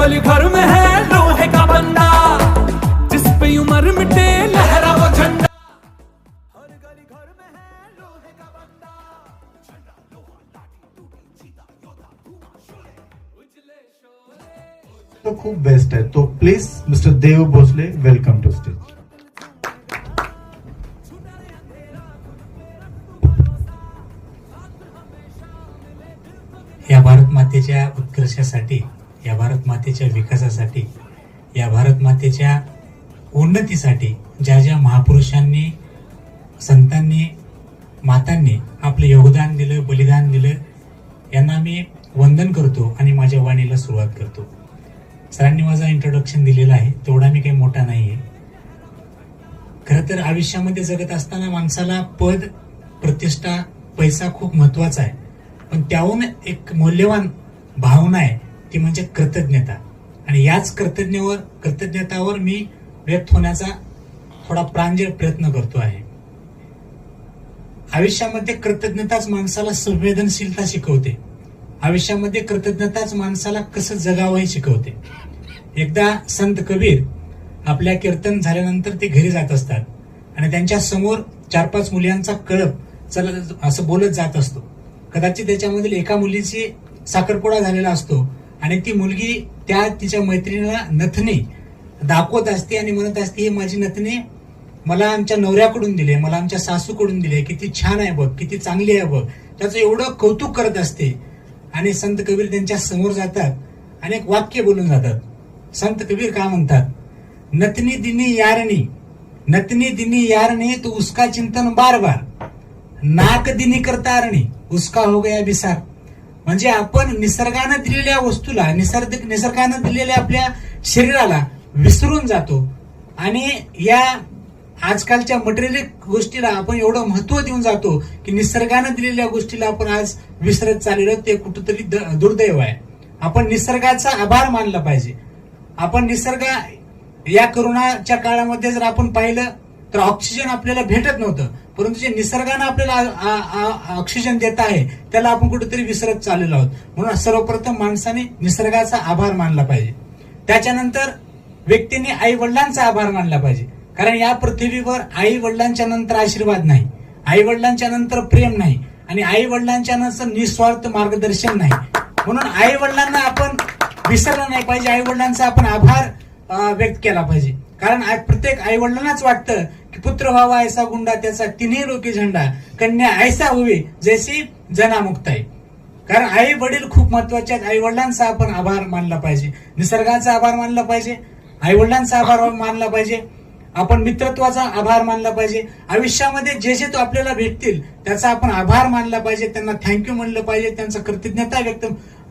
गली भर में है लोहे का बंदा जिस पे उम्र मिटे लहरा वो झंडा। तो खूब बेस्ट है। तो please mister Dev Bhosle welcome to stage या भारत मातेच्या उत्कर्षासाठी या भारत मातेच्या विकासासाठी या भारत मातेच्या उन्नतीसाठी ज्या ज्या महापुरुषांनी संतांनी मातांनी आपलं योगदान दिलं बलिदान दिलं यांना मी वंदन करतो आणि माझ्या वाणीला सुरुवात करतो. सरांनी माझा इंट्रोडक्शन दिलेला आहे तेवढा मी काही मोठा नाही आहे खरं तर आयुष्यामध्ये जगत असताना माणसाला पद प्रतिष्ठा पैसा खूप महत्त्वाचा आहे. पण त्याहून एक मौल्यवान भावना आहे ती म्हणजे कृतज्ञता आणि याच कृतज्ञवर कृतज्ञतावर मी व्यक्त होण्याचा थोडा प्रांजळ प्रयत्न करतो आहे. आयुष्यामध्ये कृतज्ञताच माणसाला संवेदनशीलता शिकवते. आयुष्यामध्ये कृतज्ञताच माणसाला कसं जगावं हे शिकवते. एकदा संत कबीर आपल्या कीर्तन झाल्यानंतर ते घरी जात असतात. आणि त्यांच्यासमोर चार पाच मुलांचा कळप चला असं बोलत जात असतो. कदाचित त्याच्यामधील एका मुलीची साखरपुडा झालेला असतो. आणि ती मुलगी त्या तिच्या मैत्रिणीला नथनी दाखवत असते आणि म्हणत असते ही माझी नथनी मला आमच्या नवऱ्याकडून दिले मला आमच्या सासूकडून दिले किती छान आहे बघ किती चांगली आहे बघ. त्याचं एवढं कौतुक करत असते. आणि संत कबीर त्यांच्यासमोर जातात आणि एक वाक्य बोलून जातात. संत कबीर का म्हणतात? नथनी दिनी यारणी नतनी दिनी यारणी तो उसका चिंतन बार बार नाक दिनी करतारणी उसका हो गया बिसार. म्हणजे आपण निसर्गानं दिलेल्या वस्तूला निसर्ग निसर्गानं दिलेल्या आपल्या शरीराला विसरून जातो. आणि या आजकालच्या मटेरियल गोष्टीला आपण एवढं महत्त्व देऊन जातो की निसर्गानं दिलेल्या गोष्टीला आपण आज विसरत चाललेलो ते कुठंतरी द- दुर्दैव आहे. आपण निसर्गाचा आभार मानला पाहिजे. आपण निसर्ग या करोनाच्या काळामध्ये जर आपण पाहिलं तर ऑक्सिजन आपल्याला भेटत नव्हतं. परंतु जे निसर्गानं आपल्याला ऑक्सिजन देत आहे त्याला आपण कुठेतरी विसरत चाललेलो आहोत. म्हणून सर्वप्रथम माणसाने निसर्गाचा आभार मानला पाहिजे. त्याच्यानंतर व्यक्तीने आई वडिलांचा आभार मानला पाहिजे. कारण या पृथ्वीवर आई वडिलांच्या नंतर आशीर्वाद नाही. आई वडिलांच्या नंतर प्रेम नाही. आणि आई वडिलांच्या नंतर निस्वार्थ मार्गदर्शन नाही. म्हणून आई वडिलांना आपण विसरलं नाही पाहिजे. आई वडिलांचा आपण आभार व्यक्त केला पाहिजे. कारण प्रत्येक आई वडिलांनाच वाटतं पुत्र व्हावा ऐसा गुंडा त्याचा तिन्ही रोकी झेंडा कन्या ऐसा होवी जैसी आहे. कारण आई वडील खूप महत्त्वाचे आहेत. आई वडिलांचा आपण आभार मानला पाहिजे. निसर्गाचा आभार मानला पाहिजे. आई वडिलांचा आभार मानला पाहिजे. आपण मित्रत्वाचा आभार मानला पाहिजे. आयुष्यामध्ये जे जे तो आपल्याला भेटतील त्याचा आपण आभार मानला पाहिजे. त्यांना थँक्यू म्हणलं पाहिजे. त्यांचं कृतज्ञता व्यक्त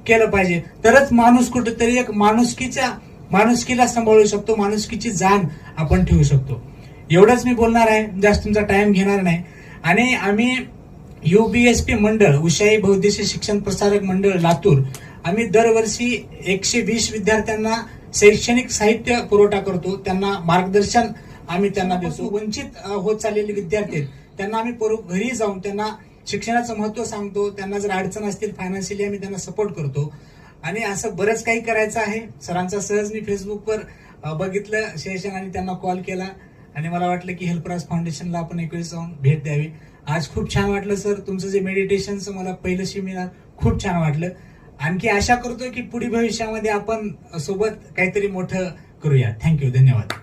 केलं पाहिजे. तरच माणूस कुठेतरी एक माणुसकीच्या माणुसकीला सांभाळू शकतो. माणुसकीची जाण आपण ठेवू शकतो. एवढंच मी बोलणार आहे. जास्त तुमचा टाइम घेणार नाही. आणि आम्ही युबीएसपी मंडळ उशाई बौद्धिक शिक्षण प्रसारक मंडळ लातूर आम्ही दरवर्षी एकशे वीस विद्यार्थ्यांना शैक्षणिक साहित्य पुरवठा करतो. त्यांना मार्गदर्शन आम्ही त्यांना देतो. वंचित होत चाललेले विद्यार्थी त्यांना आम्ही घरी जाऊन त्यांना शिक्षणाचं महत्त्व सांगतो. त्यांना जर अडचण असतील फायनान्शियली आम्ही त्यांना सपोर्ट करतो. आणि असं बरंच काही करायचं आहे. सरांचा सहज मी फेसबुकवर बघितलं. सेशन आणि त्यांना कॉल केला. आणि मला वाटलं की हेल्पराज फाउंडेशनला आपण एक वेळेस जाऊन भेट द्यावी. आज खूप छान वाटलं सर तुमचं जे मेडिटेशनचं मला पहिलं सेमिनार खूप छान वाटलं. आणखी आशा करतो की पुढील भविष्यामध्ये आपण सोबत काहीतरी मोठं करूया. थँक्यू धन्यवाद.